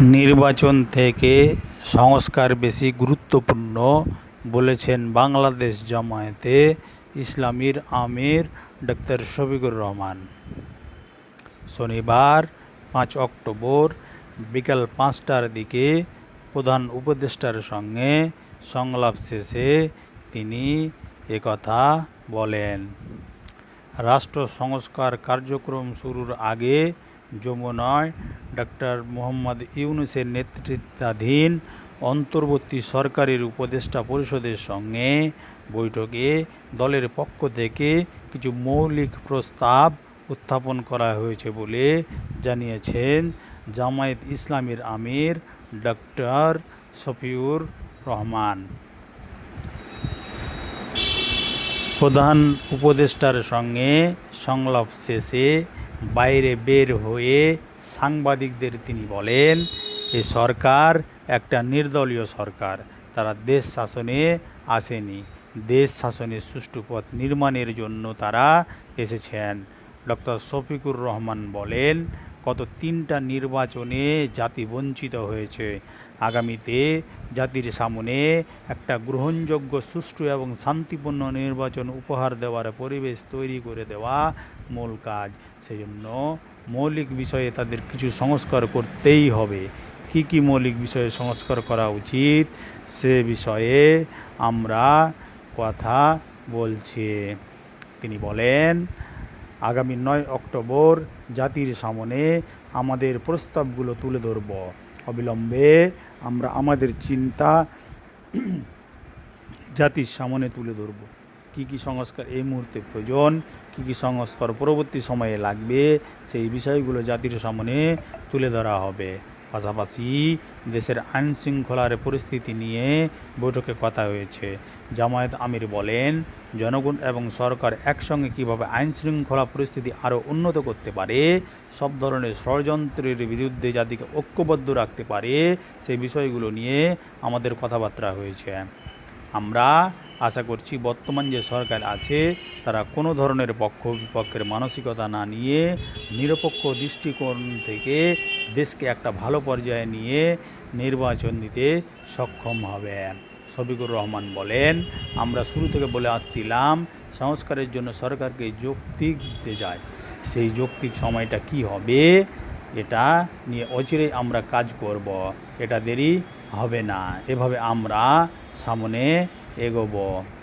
নির্বাচন থেকে সংস্কার বেশি গুরুত্বপূর্ণ বলেছেন বাংলাদেশ জামায়াতে ইসলামীর আমির ডাক্তার শফিকুর রহমান। শনিবার পাঁচ অক্টোবর বিকাল পাঁচটার দিকে প্রধান উপদেষ্টার সঙ্গে সংলাপ শেষে তিনি একথা বলেন। রাষ্ট্র সংস্কার কার্যক্রম শুরুর আগে যমুনায় ডক্টর মোহাম্মদ ইউনুসের নেতৃত্বাধীন অন্তর্বর্তী সরকারের উপদেষ্টা পরিষদের সঙ্গে বৈঠকে দলের পক্ষ থেকে কিছু মৌলিক প্রস্তাব উত্থাপন করা হয়েছে বলে জানিয়েছেন জামায়াত ইসলামীর আমির ডক্টর শফিউর রহমান। প্রধান উপদেষ্টার সঙ্গে সংলাপ শেষে বাইরে বের হয়ে সাংবাদিকদের তিনি বলেন, এ সরকার একটা নির্দলীয় সরকার। তারা দেশ শাসনে আসেনি। দেশ শাসনের সুষ্ঠু পথ নির্মাণের জন্য তারা এসেছেন। ডক্টর শফিকুর রহমান বলেন, গত তিনটা নির্বাচনে জাতি বঞ্চিত হয়েছে। আগামীতে জাতির সামনে একটা গ্রহণযোগ্য, সুষ্ঠু এবং শান্তিপূর্ণ নির্বাচন উপহার দেওয়ার পরিবেশ তৈরি করে দেওয়া মূল কাজ। সেই জন্য মৌলিক বিষয়ে তাদের কিছু সংস্কার করতেই হবে। কি কি মৌলিক বিষয়ে সংস্কার করা উচিত? সে বিষয়ে আমরা কথা বলছি। তিনি বলেন, আগামী নয় অক্টোবর জাতির সামনে আমাদের প্রস্তাবগুলো তুলে ধরব। অবিলম্বে আমরা আমাদের চিন্তা জাতির সামনে তুলে ধরব। কী কী সংস্কার এই মুহূর্তে প্রয়োজন, কী কী সংস্কার পরবর্তী সময়ে লাগবে, সেই বিষয়গুলো জাতির সামনে তুলে ধরা হবে। পাশাপাশি দেশের আইন শৃঙ্খলার পরিস্থিতি নিয়ে বৈঠকে কথা হয়েছে। জামায়াত আমির বলেন, জনগণ এবং সরকার একসঙ্গে কীভাবে আইন শৃঙ্খলা পরিস্থিতি আরও উন্নত করতে পারে, সব ধরনের ষড়যন্ত্রের বিরুদ্ধে জাতিকে ঐক্যবদ্ধ রাখতে পারে, সেই বিষয়গুলো নিয়ে আমাদের কথাবার্তা হয়েছে। আমরা আশা করছি বর্তমান যে সরকার আছে, তারা কোনো ধরনের পক্ষ বিপক্ষের মানসিকতা না নিয়ে, নিরপেক্ষ দৃষ্টিকোণ থেকে দেশকে একটা ভালো পর্যায়ে নিয়ে নির্বাচন দিতে সক্ষম হবে শফিকুর রহমান বলেন, আমরা শুরু থেকে বলে আসছিলাম, সংস্কারের জন্য সরকারকে যৌক্তিক দিতে চায় সেই যৌক্তিক সময়টা কি হবে, এটা নিয়ে অচিরেই আমরা কাজ করব। এটা দেরি হবে না। এভাবে আমরা সামনে 这个吧。